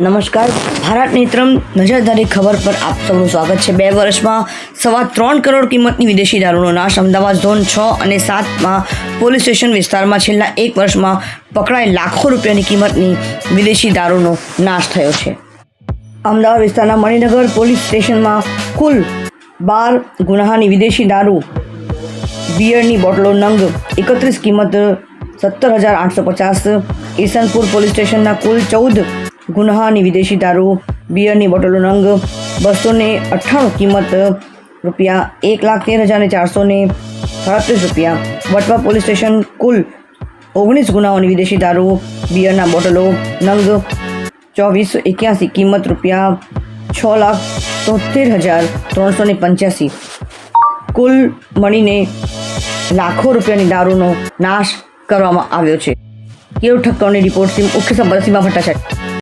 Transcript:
નમસ્કાર. ભારત નેત્રમ નજરદારી ખબર પર આપ સૌનું સ્વાગત છે. બે વર્ષમાં સવા ત્રણ કરોડ કિંમતની વિદેશી દારૂનો નાશ અમદાવાદ ઝોન છ અને સાતમાં પોલીસ સ્ટેશન વિસ્તારમાં છેલ્લા એક વર્ષમાં પકડાયેલ લાખો રૂપિયાની કિંમતની વિદેશી દારૂનો નાશ થયો છે. અમદાવાદ વિસ્તારના મણિનગર પોલીસ સ્ટેશનમાં કુલ બાર ગુનાહાની વિદેશી દારૂ, બિયરની બોટલો નંગ એકત્રીસ કિંમત સત્તર હજાર આઠસો પચાસ, ઈસનપુર પોલીસ સ્ટેશનના કુલ ચૌદ ગુન્હાની વિદેશી દારૂ, બિયરની બોટલો નંગ બસો ને અઠ્ઠાણું કિંમત રૂપિયા એક લાખ તેર હજાર ચારસો ને સાડત્રીસ રૂપિયા. વટવા પોલીસ સ્ટેશન કુલ ઓગણીસ ગુનાઓની વિદેશી દારૂ, બિયરના બોટલો, નંગ, ચોવીસ એક્યાસી કિંમત રૂપિયા છ લાખ તોતેર હજાર ત્રણસો ને પંચ્યાસી. કુલ મળીને લાખો રૂપિયાની દારૂનો નાશ કરવામાં આવ્યો છે. કેવ ઠક્કરની રિપોર્ટ મુખ્ય સંપર્ક સીમા ભટ્ટાચાર્ય.